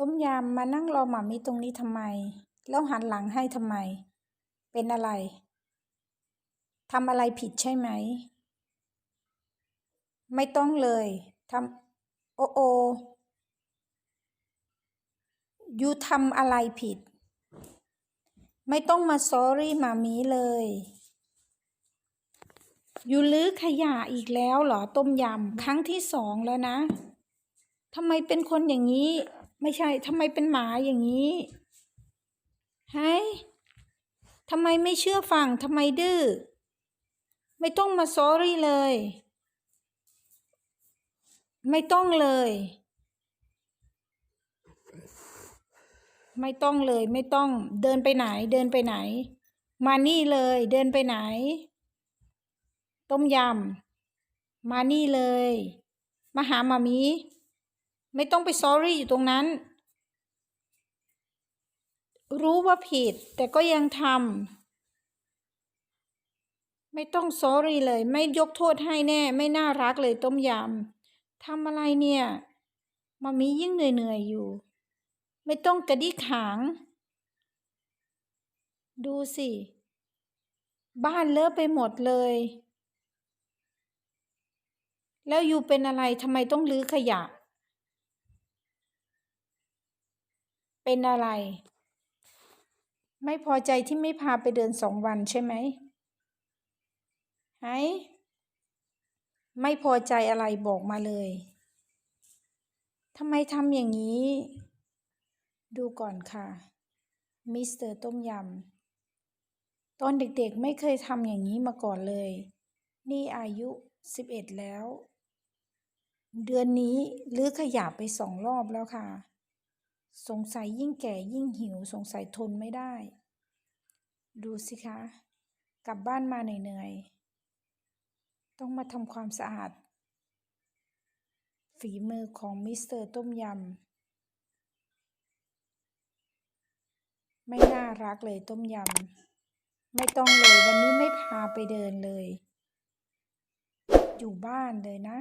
ต้มยำมานั่งรอหมามิตรงนี้ทำไม แล้วหันหลังให้ทำไม เป็นอะไรทำอะไรผิดใช่ไหม ไม่ต้องเลยทำโอโอยูทำอะไรผิด ไม่ต้องมาซอรี่หมามีเลยยูลื้อขยะอีกแล้วเหรอต้มยำครั้งที่สองแล้วนะทำไมเป็นคนอย่างนี้ ไม่ใช่ทำไมเป็นหมาอย่างนี้ไฮทำไมไม่เชื่อฟังทำไมดื้อ ไม่ต้องมาซอรี่เลย ไม่ต้องเลย ไม่ต้องเลย ไม่ต้อง เดินไปไหน เดินไปไหน มานี่เลย เดินไปไหน ต้มยำ มานี่เลย มาหามามี ไม่ต้องไปซอรี่อยู่ตรงนั้น รู้ว่าผิด แต่ก็ยังทำไม่ต้องซอรี่เลย ไม่ยกโทษให้แน่ ไม่น่ารักเลยต้มยำทำอะไรเนี่ยมามียิ่งเหนื่อยๆอยู่ ไม่ต้องกระดิกหาง ดูสิ บ้านเลอะไปหมดเลย แล้วอยู่เป็นอะไรทำไมต้องลื้อขยะ เป็นอะไร ไม่พอใจที่ไม่พาไปเดินสองวันใช่ไหมไฮไม่พอใจอะไรบอกมาเลยทำไมทำอย่างนี้ ดูก่อนค่ะ มิสเตอร์ต้มยำ ตอนเด็กๆไม่เคยทำอย่างนี้มาก่อนเลย นี่อายุสิบเอ็ดแล้ว เดือนนี้ลื้อขยะไปสองรอบแล้วค่ะ สงสัยยิ่งแก่ยิ่งหิวสงสัยทนไม่ได้ ดูสิคะ กลับบ้านมาเหนื่อยๆ ต้องมาทำความสะอาด ฝีมือของมิสเตอร์ต้มยำ ไม่น่ารักเลยต้มยำ ไม่ต้องเลยวันนี้ไม่พาไปเดินเลย อยู่บ้านเลยนะ